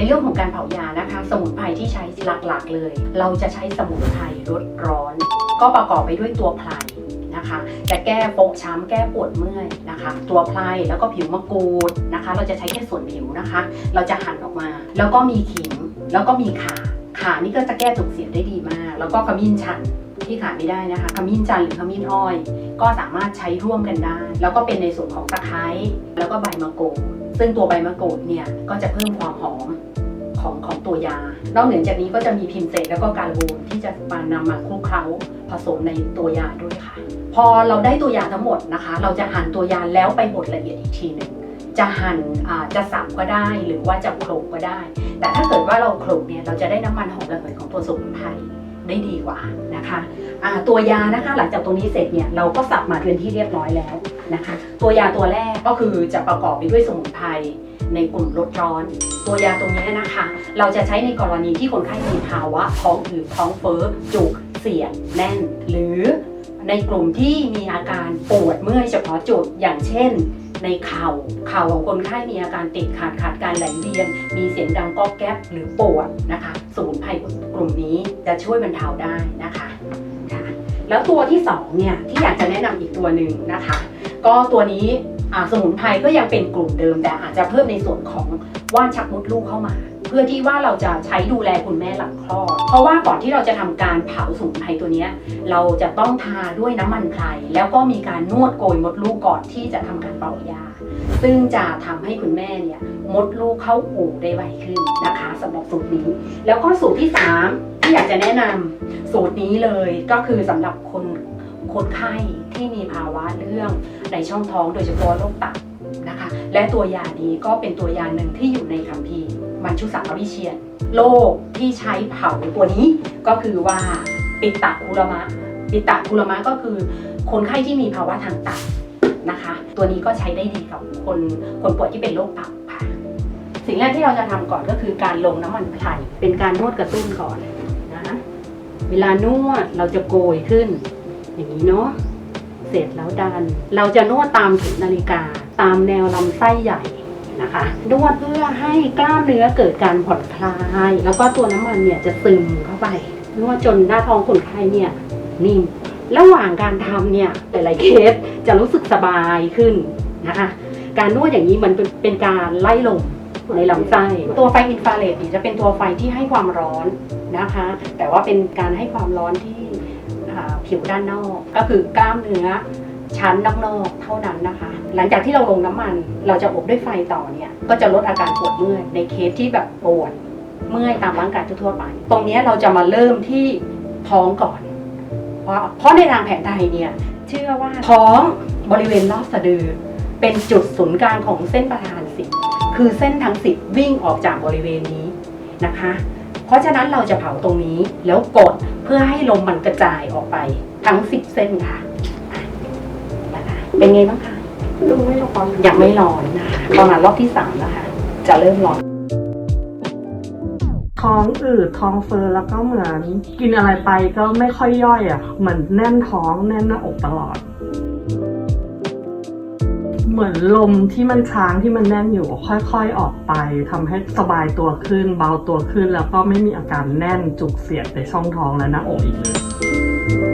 ในเรื่องของการเผายานะคะ สมุนไพรที่ใช้หลักๆเลย เราจะใช้สมุนไพรลดร้อน ก็ประกอบไปด้วยตัวไพรนะคะ จะแก้ฟกช้ำแก้ปวดเมื่อยนะคะ ตัวไพรแล้วก็ผิวมะกรูดนะคะ เราจะใช้แค่ส่วนผิวนะคะ เราจะหั่นออกมา แล้วก็มีขิงแล้วก็มีข่าข่านี่ก็จะแก้จุกเสียดได้ดีมาก แล้วก็ขมิ้นชันที่ขาดไม่ได้นะคะขมิ้นจันหรือขมิ้นอ้อย ก็สามารถใช้ร่วมกันได้ แล้วก็เป็นในส่วนของตะไคร้แล้วก็ใบมะกรูด ซึ่งตัวใบมะกรูดเนี่ยก็จะเพิ่มความหอมของของตัวยา นอกเหนือจากนี้ก็จะมีพิมเสกแล้วก็การบูนที่จะมานำมาคลุกเคล้าผสมในตัวยาด้วยค่ะ พอเราได้ตัวยาทั้งหมดนะคะ เราจะหั่นตัวยาแล้วไปบดละเอียดอีกทีหนึ่งจะหั่นอ่าจะสับก็ได้หรือว่าจะโขลกก็ได้ แต่ถ้าเกิดว่าเราโขลกเนี่ยเราจะได้น้ำมันหอมระเหยของตัวสมุนไพร ได้ดีกว่านะคะตัวยานะคะหลังจากตรงนี้เสร็จเนี่ยเราก็สับมาเป็นที่เรียบร้อยแล้วนะคะ ตัวยาตัวแรกก็คือจะประกอบไปด้วยสมุนไพรในกลุ่มลดร้อน ตัวยาตรงนี้นะคะ เราจะใช้ในกรณีที่คนไข้มีภาวะท้องอืดท้องเฟ้อจุกเสียดแน่น หรือในกลุ่มที่มีอาการปวดเมื่อยเฉพาะจุดอย่างเช่น ในเข่าเข่าของคนไข้มีอาการติดขาดขาดการไหลเวียนมีเสียงดังก๊อกแก๊บหรือปวดนะคะสมุนไพรกลุ่มนี้จะช่วยบรรเทาได้นะคะค่ะแล้วตัวที่สองเนี่ยที่อยากจะแนะนำอีกตัวหนึ่งนะคะ ก็ตัวนี้สมุนไพรก็ยังเป็นกลุ่มเดิมแต่อาจจะเพิ่มในส่วนของว่านชักมดลูกเข้ามา เพื่อที่ว่าเราจะใช้ดูแลคุณแม่หลังคลอด เพราะว่าก่อนที่เราจะทำการเผาสมุนไพรตัวนี้ เราจะต้องทาด้วยน้ำมันไพรแล้วก็มีการนวดโกยมดลูกก่อนที่จะทำการเป่ายา ซึ่งจะทำให้คุณแม่เนี่ยมดลูกเข้าอู่ได้ไวขึ้นนะคะสำหรับสูตรนี้ แล้วก็สูตรที่ 3 ที่อยากจะแนะนำสูตรนี้เลยก็คือสำหรับคนคนไข้ที่มีภาวะเรื่องในช่องท้องโดยเฉพาะโรคตับนะคะ และตัวยานี้ก็เป็นตัวยาหนึ่งที่อยู่ในคัมภีร์ มัญชุสังควิเชียนโรคที่ใช้เผาตัวนี้ก็คือว่าปิตะคุรมะ ปิตะคุรมะก็คือคนไข้ที่มีภาวะทางตับนะคะ ตัวนี้ก็ใช้ได้ดีกับคนคนป่วยที่เป็นโรคตับค่ะสิ่งแรกที่เราจะทำก่อนก็คือการลงน้ำมันไพรเป็นการนวดกระตุ้นก่อนนะเวลานวดเราจะโกยขึ้น อย่างนี้เนาะเสร็จแล้วดัน เราจะนวดตามเข็มนาฬิกา ตามแนวลำไส้ใหญ่ นะคะนวดเพื่อให้กล้ามเนื้อเกิดการผ่อนคลาย แล้วก็ตัวน้ำมันเนี่ยจะซึมเข้าไป นวดจนหน้าท้องคนไข้เนี่ยนิ่ม ระหว่างการทำเนี่ยหลายๆเคสจะรู้สึกสบายขึ้นนะคะ การนวดอย่างนี้มันเป็นการไล่ลมในลำไส้ ตัวไฟอินฟราเรดเนี่ยจะเป็นตัวไฟที่ให้ความร้อนนะคะ แต่ว่าเป็นการให้ความร้อนที่ผิวด้านนอก ก็คือกล้ามเนื้อ ชั้นนอกๆ เท่านั้นนะคะ หลังจากที่เราลงน้ำมันเราจะอบด้วยไฟต่อเนี่ย ก็จะลดอาการปวดเมื่อยในเคสที่แบบปวดเมื่อยตามร่างกายทั่วๆไป ตรงนี้เราจะมาเริ่มที่ท้องก่อน เพราะเพราะในทางแผนไทยเนี่ยเชื่อว่าท้องบริเวณรอบสะดือ เป็นจุดศูนย์กลางของเส้นประธานสิบคือเส้นทั้งสิบวิ่งออกจากบริเวณนี้นะคะ เพราะฉะนั้นเราจะเผาตรงนี้แล้วกดเพื่อให้ลมมันกระจายออกไปทั้งสิบเส้นค่ะ เป็นไงบ้างคะดูไม่ร้อนยังไม่ร้อนนะคะประมาณรอบที่สามแล้วค่ะ จะเริ่มร้อน ท้องอืดท้องเฟ้อแล้วก็เหมือน กินอะไรไปก็ไม่ค่อยย่อยอะเหมือนแน่นท้องแน่นหน้าอกตลอด เหมือนลมที่มันค้างที่มันแน่นอยู่ค่อยๆออกไปทำให้สบายตัวขึ้น เบาตัวขึ้นแล้วก็ไม่มีอาการแน่นจุกเสียดในช่องท้องและหน้าอกอีกเลย